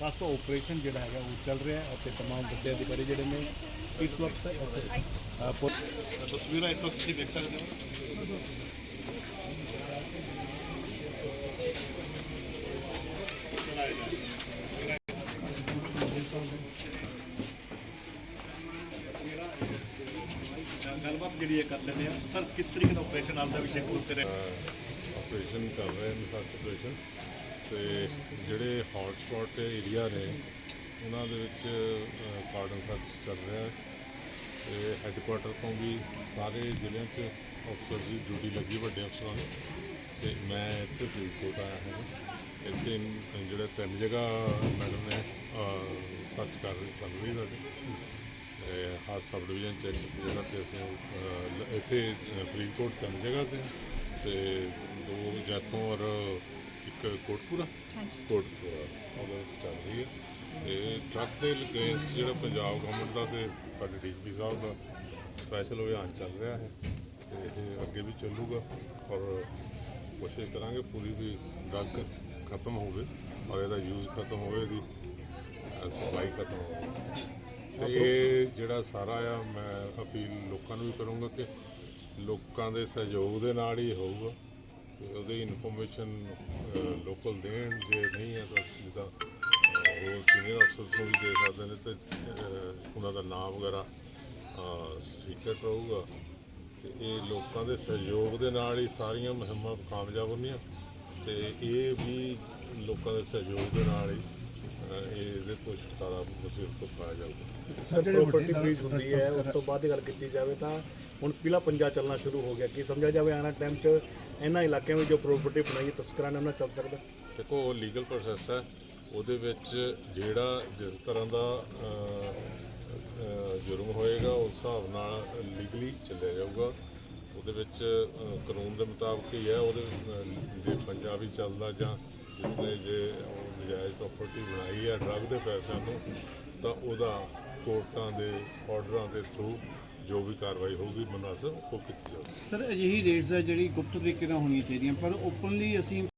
ਖਾਸ ਆਪਰੇਸ਼ਨ ਜਿਹੜਾ ਹੈਗਾ ਉਹ ਚੱਲ ਰਿਹਾ ਹੈ ਅਤੇ तमाम ਵੱਡੇ ਅਧਿਕਾਰੀ ਜਿਹੜੇ ਨੇ ਇਸ ਵਕਤ ਇੱਥੇ, ਅ, ਪੁ- ਤਸਵੀਰਾਂ ਇਸ ਵਕਤ ਤੁਸੀਂ ਦੇਖ ਸਕਦੇ ਹੋ ਗੱਲਬਾਤ ਜਿਹੜੀ ਹੈ ਕਰ ਲੈਂਦੇ ਆ ਸਰ ਕਿਸ ਤਰੀਕੇ ਦਾ ਆਪਰੇਸ਼ਨ ਹਾਲ ਦਾ ਵੀ ਚੈੱਕ ਉੱਤੇ ਰਹੇ ਆਪਰੇਸ਼ਨ ਕਰ ਰਹੇ ਨੇ ਸਰਚ ਆਪਰੇਸ਼ਨ ਤੇ ਜਿਹੜੇ ਹੌਟ ਏਰੀਆ ਨੇ, ਉਹਨਾਂ ਦੇ ਵਿੱਚ ਕਾਰਡਨ ਸਰਚ ਚੱਲ ਰਿਹਾ ਹੈ। ਤੇ ਹੈੱਡਕੁਆਟਰ ਤੋਂ ਵੀ ਸਾਰੇ ਜ਼ਿਲ੍ਹਿਆਂ 'ਚ ਅਫਸਰ ਦੀ ਡਿਊਟੀ ਲੱਗੀ ਵੱਡੇ ਅਫਸਰਾਂ ਨੂੰ। ਤੇ ਮੈਂ ਇੱਥੇ ਫਰੀਦਕੋਟ ਆਇਆ ਹਾਂ ਇੱਥੇ ਜਿਹੜੇ ਤਿੰਨ ਜਗ੍ਹਾ ਮੈਡਮ ਨੇ ਸਰਚ ਕਰ ਰਹੀ, ਚੱਲ ਰਹੀ ਸਾਡੇ। ਤੇ ਹਰ ਸਬ ਡਿਵੀਜ਼ਨ ਚ ਇੱਕ ਜਗ੍ਹਾ ਤੇ ਅਸੀਂ ਇੱਥੇ ਫਰੀਦਕੋਟ ਤਿੰਨ ਜਗ੍ਹਾ ਤੇ। ਤੇ ਦੋ ਜੈਤੋਂ ਔਰ ਇੱਕ ਕੋਟਪੂਰਾ। ਕੋਟਪੂਰਾ ਉਹਦੇ ਵਿੱਚ ਚੱਲ ਰਹੀ ਹੈ। ਤੇ ਟਰੱਕ ਦੇ ਅਗੇਂਸਟ ਜਿਹੜਾ ਪੰਜਾਬ ਗਵਰਨਮੈਂਟ ਦਾ ਤੇ ਸਾਡੇ ਡੀਜੀਪੀ ਸਾਹਿਬ ਦਾ ਸਪੈਸ਼ਲ ਅਭਿਆਨ ਚੱਲ ਰਿਹਾ ਹੈ ਤੇ ਇਹ ਅੱਗੇ ਵੀ ਚੱਲੂਗਾ ਔਰ ਕੋਸ਼ਿਸ਼ ਕਰਾਂਗੇ ਪੂਰੀ ਵੀ ਡਰੱਗ ਖਤਮ ਹੋਵੇ ਔਰ ਇਹਦਾ ਯੂਜ਼ ਖਤਮ ਹੋਵੇ ਇਹਦੀ ਸਪਲਾਈ ਖਤਮ ਹੋਵੇ। ਤੇ ਇਹ ਜਿਹੜਾ ਸਾਰਾ ਆ ਮੈਂ ਅਪੀਲ ਲੋਕਾਂ ਨੂੰ ਵੀ ਕਰੂੰਗਾ ਕਿ ਲੋਕਾਂ ਦੇ ਸਹਿਯੋਗ ਦੇ ਨਾਲ ਹੀ ਹੋਊਗਾ। ਤੇ ਉਹਦੀ ਇਨਫੋਰਮੇਸ਼ਨ ਲੋਕਲ ਦੇਣ ਜੇ ਨਹੀਂ ਹੈ ਤਾਂ ਜਿੱਦਾਂ ਉਹ ਸੀਨੀਅਰ ਅਫਸਰ ਨੂੰ ਵੀ ਦੇ ਸਕਦੇ ਨੇ ਤੇ ਉਹਨਾਂ ਦਾ ਨਾਮ ਵਗੈਰਾ ਸੀਕ੍ਰੇਟ ਰਹੂਗਾ। ਤੇ ਇਹ ਲੋਕਾਂ ਦੇ ਸਹਿਯੋਗ ਦੇ ਨਾਲ ਹੀ ਸਾਰੀਆਂ ਮੁਹਿੰਮਾਂ ਕਾਮਯਾਬ ਹੁੰਦੀਆਂ ਤੇ ਇਹ ਵੀ ਲੋਕਾਂ ਦੇ ਸਹਿਯੋਗ ਦੇ ਨਾਲ ਹੀ ਇਹਦੇ ਤੋਂ ਛੁਟਕਾਰਾ ਮੁਸੀਬਤ ਤੋਂ ਪਾਇਆ ਜਾਊਗਾ। ਸਰ ਪ੍ਰਾਪਰਟੀ ਫ੍ਰੀਜ਼ ਹੁੰਦੀ ਹੈ ਉਸ ਤੋਂ ਬਾਅਦ ਗੱਲ ਕੀਤੀ ਜਾਵੇ ਤਾਂ ਹੁਣ ਪੀਲਾ ਪੰਜਾ ਚੱਲਣਾ ਸ਼ੁਰੂ ਹੋ ਗਿਆ। ਕੀ ਸਮਝਿਆ ਜਾਵੇ ਆਣਾ ਟਾਈਮ 'ਚ ਇਹਨਾਂ ਇਲਾਕਿਆਂ ਵਿੱਚ ਜੋ ਪ੍ਰੋਪਰਟੀ ਬਣਾਈ ਹੈ ਤਸਕਰਾਂ ਨੇ ਉਹਨਾਂ ਚੱਲ ਸਕਦਾ? ਦੇਖੋ, ਉਹ ਲੀਗਲ ਪ੍ਰੋਸੈਸ ਹੈ। ਉਹਦੇ ਵਿੱਚ ਜਿਹੜਾ ਜਿਸ ਤਰ੍ਹਾਂ ਦਾ ਜੁਰਮ ਹੋਏਗਾ, ਉਸ ਹਿਸਾਬ ਨਾਲ ਲੀਗਲੀ ਚੱਲਿਆ ਜਾਊਗਾ। ਉਹਦੇ ਵਿੱਚ ਕਾਨੂੰਨ ਦੇ ਮੁਤਾਬਕ ਹੀ ਹੈ। ਉਹਦੇ ਜੇ ਪੰਜਾਬੀ ਚੱਲਦਾ ਜਾਂ ਜਿਸਨੇ ਜੇ ਉਹ ਨਜਾਇਜ਼ ਪ੍ਰਾਪਰਟੀ ਬਣਾਈ ਹੈ ਡਰੱਗ ਦੇ ਪੈਸਿਆਂ ਤੋਂ, ਤਾਂ ਉਹਦਾ ਕੋਰਟਾਂ ਦੇ ਆਰਡਰਾਂ ਦੇ ਥਰੂ ਜੋ ਵੀ ਕਾਰਵਾਈ ਹੋਊਗੀ ਮੁਨਾਸਬ ਉਹ ਕੀਤੀ ਜਾਊਗੀ। ਸਰ, ਅਜਿਹੀ ਰੇਟਸ ਹੈ ਜਿਹੜੀ ਗੁਪਤ ਤਰੀਕੇ ਨਾਲ ਹੋਣੀਆਂ ਚਾਹੀਦੀਆਂ, ਪਰ ਓਪਨਲੀ ਅਸੀਂ